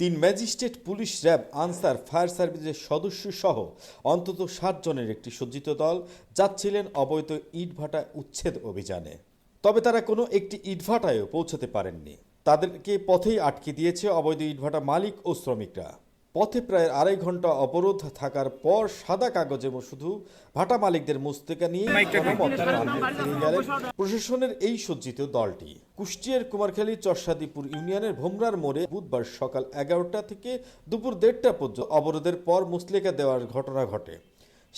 তিন magistrate, police, RAB, Ansar, fire সার্ভিসের সদস্য সহ অন্তত ষাট জনের একটি সজ্জিত দল যাচ্ছিলেন অবৈধ ইটভাটা উচ্ছেদ অভিযানে। তবে তারা কোনো একটি ইটভাটায়ও পৌঁছতে পারেননি। তাদেরকে পথেই আটকে দিয়েছে অবৈধ ইটভাটা মালিক ও শ্রমিকরা। পথে প্রায় আড়াই ঘণ্টা অবরোধ থাকার পর সাদা কাগজে শুধু ভাটা মালিকদের মুস্তিকা নিয়ে প্রশাসনের এই সজ্জিত দলটি কুষ্টিয়ার কুমারখালী চরসাদিপুর ইউনিয়নের ভোমরার মোড়ে বুধবার সকাল এগারোটা থেকে দুপুর দেড়টা পর্যন্ত অবরোধের পর মুস্তিকা দেওয়ার ঘটনা ঘটে।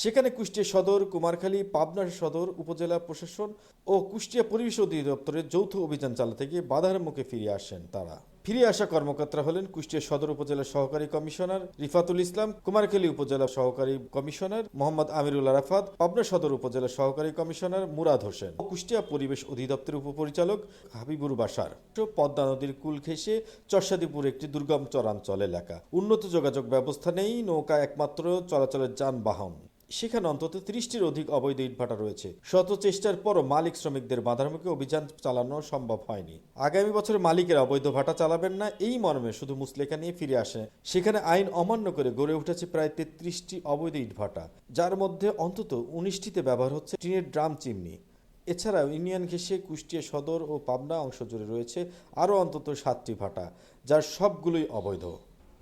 সেখানে কুষ্টিয়া সদর, কুমারখালী, পাবনা সদর, উপজেলা প্রশাসন ও কুষ্টিয়া পরিবেশ অধিদপ্তরের যৌথ অভিযান চালাতে গিয়ে বাধার মুখে ফিরে আসেন তারা। ফিরে আসা কর্মকর্তারা হলেন কুষ্টিয়া সদর উপজেলা সহকারী কমিশনার রিফাতুল ইসলাম, কুমারখালী উপজেলা সহকারী কমিশনার মোহাম্মদ আমিরুল আরাফাত, পাবনা সদর উপজেলা সহকারী কমিশনার মুরাদ হোসেন ও কুষ্টিয়া পরিবেশ অধিদপ্তরের উপপরিচালক হাবিবুর বাসার পদ্মা নদীর কুল ঘেঁষে চরসাদিপুর একটি দুর্গম চরাঞ্চল এলাকা। উন্নত যোগাযোগ ব্যবস্থা নেই, নৌকা একমাত্র চলাচলের যানবাহন। সেখানে অন্তত ত্রিশটির অধিক অবৈধ ইটভাটা রয়েছে। শত চেষ্টার পরও মালিক শ্রমিকদের বাধার মুখে অভিযান চালানো সম্ভব হয়নি। আগামী বছর মালিকের অবৈধ ভাটা চালাবেন না, এই মর্মে শুধু মুসলেখা নিয়ে ফিরে আসে সেখানে আইন অমান্য করে গড়ে উঠেছে প্রায় তেত্রিশটি অবৈধ ইটভাটা। যার মধ্যে অন্তত উনিশটিতে ব্যবহার হচ্ছে টিনের ড্রাম চিমনি। এছাড়াও ইউনিয়ন ঘেঁষে কুষ্টিয়া সদর ও পাবনা অংশ জুড়ে রয়েছে আরও অন্তত সাতটি ভাটা, যার সবগুলোই অবৈধ।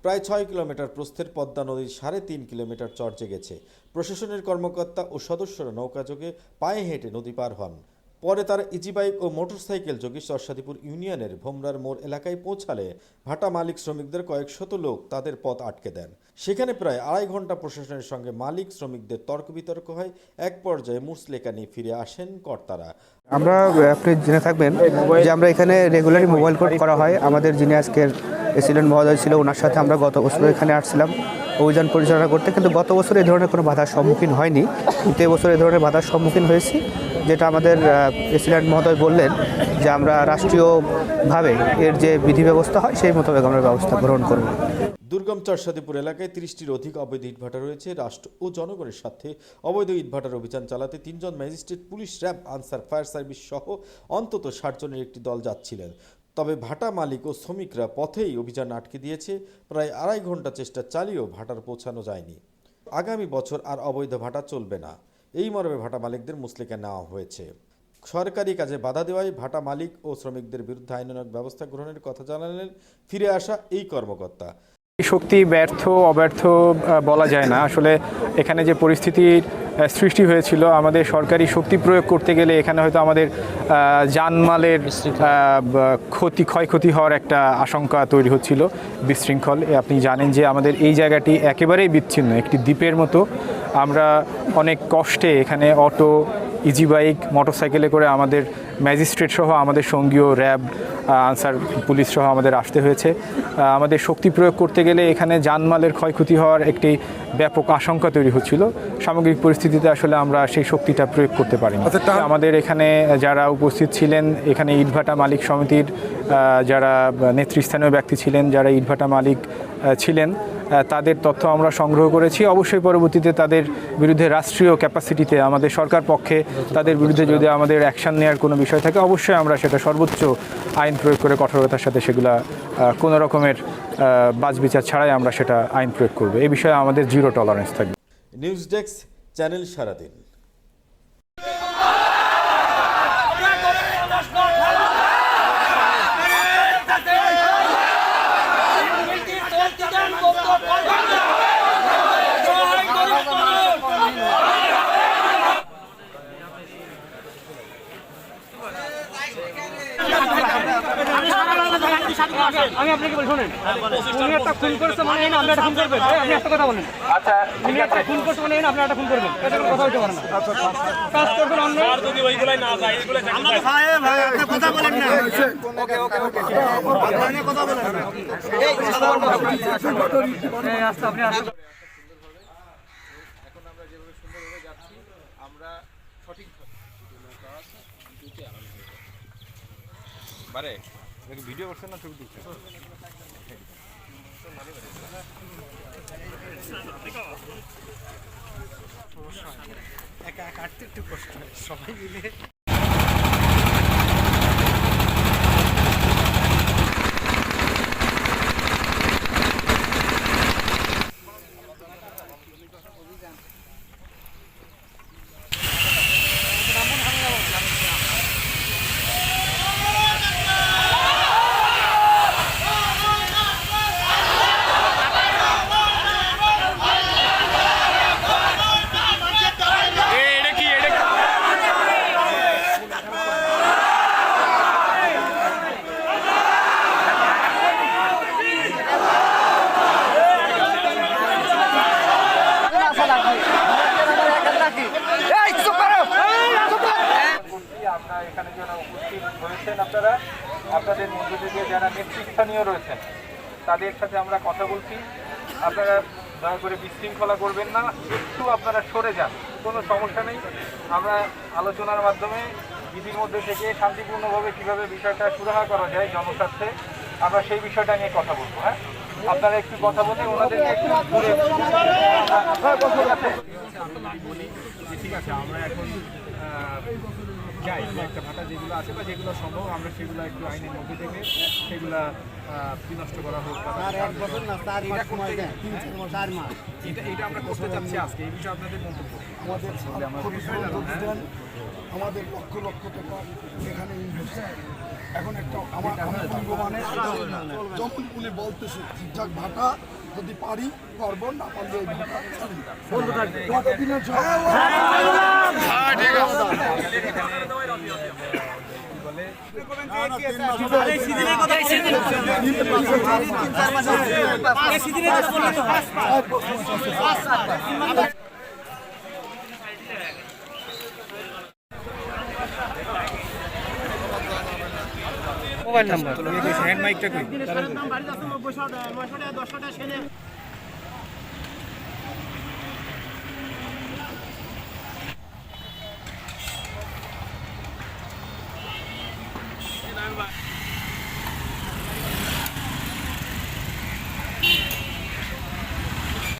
প্রায় ছয় কিলোমিটার প্রস্থের পদ্মা নদীর সাড়ে তিন কিলোমিটার চর্চে গেছে প্রশাসনের কর্মকর্তা ও সদস্যরা নৌকাযোগে পায়ে হেঁটে নদী পার হন। পরে তারা ইজিবাইক ও মোটরসাইকেল যোগে চরসাদিপুর ইউনিয়নের ভোমরার মোড় এলাকায় পৌঁছালে ভাটা মালিক শ্রমিকদের কয়েক শত লোক তাদের পথ আটকে দেন। সেখানে প্রায় আড়াই ঘণ্টা প্রশাসনের সঙ্গে মালিক শ্রমিকদের তর্ক বিতর্ক হয়। এক পর্যায়ে মুসলেকা নিয়ে ফিরে আসেন কর্তারা। আমরা আপনি জেনে থাকবেন যে আমরা এখানে রেগুলারই মোবাইল কোর্ট করা হয়। আমাদের যিনি আজকের এসিলেন্ট মহোদয় ছিল, ওনার সাথে আমরা গত বছর এখানে আসছিলাম। অভিযান পরিচালনা করতে, কিন্তু গত বছর এই ধরনের কোনো বাধার সম্মুখীন হয়নি। কিন্তু এবছর এই ধরনের বাধার সম্মুখীন হয়েছি, যেটা আমাদের প্রেসিডেন্ট মহোদয় বললেন যে আমরা রাষ্ট্রীয়ভাবে এর যে বিধি ব্যবস্থা হয়, সেই মোতাবেক আমরা ব্যবস্থা গ্রহণ করব। দুর্গম চরসাদিপুর এলাকায় তিরিশটির অধিক অবৈধ ইটভাটা রয়েছে। রাষ্ট্র ও জনগণের সাথে অবৈধ ইটভাটার অভিযান চালাতে তিনজন magistrate, police, RAB, Ansar, fire service সহ অন্তত ষাট জনের একটি দল যাচ্ছিলেন। তবে ভাটা মালিক ও শ্রমিকরা পথেই অভিযান আটকে দিয়েছে। প্রায় আড়াই ঘণ্টা চেষ্টা চালিয়েও ভাটার পৌঁছানো যায়নি। আগামী বছর আর অবৈধ ভাটা চলবে না। এই মর্মে ভাটা মালিকদের মুসলিকা নেওয়া হয়েছে। সরকারি কাজে বাধা দেওয়ায় ভাটা মালিক ও শ্রমিকদের বিরুদ্ধে আইনানক ব্যবস্থা গ্রহণের কথা জানালেন। ফিরে আসা এই কর্মকর্তা। শক্তি ব্যর্থ অব্যর্থ বলা যায় না। আসলে এখানে যে পরিস্থিতির সৃষ্টি হয়েছিল আমাদের সরকারি শক্তি প্রয়োগ করতে গেলে এখানে হয়তো আমাদের জানমালের ক্ষতি ক্ষয়ক্ষতি হওয়ার একটা আশঙ্কা তৈরি হচ্ছিল বিশৃঙ্খল। আপনি জানেন যে আমাদের এই জায়গাটি একেবারেই বিচ্ছিন্ন একটি দ্বীপের মতো। আমরা অনেক কষ্টে এখানে অটো ইজি বাইক মোটরসাইকেলে করে আমাদের ম্যাজিস্ট্রেট সহ আমাদের সঙ্গীয় র্যাব আনসার পুলিশ সহ আমাদের আসতে হয়েছে। আমাদের শক্তি প্রয়োগ করতে গেলে এখানে জানমালের ক্ষয়ক্ষতি হওয়ার একটি ব্যাপক আশঙ্কা তৈরি হচ্ছিল। সামগ্রিক পরিস্থিতিতে আসলে আমরা সেই শক্তিটা প্রয়োগ করতে পারিনি। আমাদের এখানে যারা উপস্থিত ছিলেন এখানে ইটভাটা মালিক সমিতির যারা নেতৃস্থানীয় ব্যক্তি ছিলেন যারা ইটভাটা মালিক ছিলেন তাদের তথ্য আমরা সংগ্রহ করেছি। অবশ্যই পরবর্তীতে তাদের বিরুদ্ধে রাষ্ট্রীয় ক্যাপাসিটিতে আমাদের সরকার পক্ষে তাদের বিরুদ্ধে যদি আমাদের অ্যাকশান নেওয়ার কোনো বিষয় থাকে, অবশ্যই আমরা সেটা সর্বোচ্চ আইন প্রয়োগ করে কঠোরতার সাথে সেগুলা কোনো রকমের বাজবিচার ছাড়াই আমরা সেটা আইন প্রয়োগ করব। এই বিষয়ে আমাদের জিরো টলারেন্স থাকবে। নিউজ ডেস্ক চ্যানেল সারাদিন। আমি আপনাকে বলি শোনেন। উনি একটা খুন করেছে মানে এই না আপনি একটা খুন করবেন। এই, আপনি একটা কথা বলেন। উনি একটা খুন করছে মানে এই না আপনি একটা খুন করবেন। এটা কোনো কথা হতে পারে না। কাজ করবেন অন্য। এই, আস্তে আপনি আস্তে এখন আমরা যেভাবে সুন্দরভাবে যাচ্ছি আমরা সঠিক বারে। ভিডিও করছেন না ছবি তুলছেন? একা কাটতে একটু কষ্ট হয়। সবাই মিলে আমরা আপনাদের মধ্য থেকে যারা নেতৃস্থানীয় রয়েছেন তাদের সাথে আমরা কথা বলছি। আপনারা দয়া করে বিশৃঙ্খলা করবেন না, একটু আপনারা সরে যান, কোনো সমস্যা নেই। আমরা আলোচনার মাধ্যমে বিধির মধ্যে থেকে শান্তিপূর্ণভাবে কীভাবে বিষয়টা সুরাহা করা যায় জনস্বার্থে, আমরা সেই বিষয়টা নিয়ে কথা বলব হ্যাঁ? আপনারা একটু কথা বলে ওনাদেরকে একটু দূরে যে ঠিক আছে, আমরা এখন যাই একটা ভাতা যেগুলো আছে বা যেগুলো সম্ভব আমরা সেগুলো একটু আইনের মধ্যে থেকে সেগুলো বিনষ্ট করা হোক বা এক বছর না চার মাস সময় দেন। চার মাস। এটা এটা আমরা করতে চাচ্ছি আজকে এই বিষয়ে আপনাদের মন্তব্য। আমাদের দেন। লক্ষ লক্ষ টাকা এখানে ইনভেস্ট এখন একটা আমার বঙ্গমানে যখন উনি বলতেছে ঠিকঠাক ভাটা যদি পারি করব না পারলে ভাটা ছাড়ি মোবাইল নাম্বার। হ্যান্ড মাইকটা কই?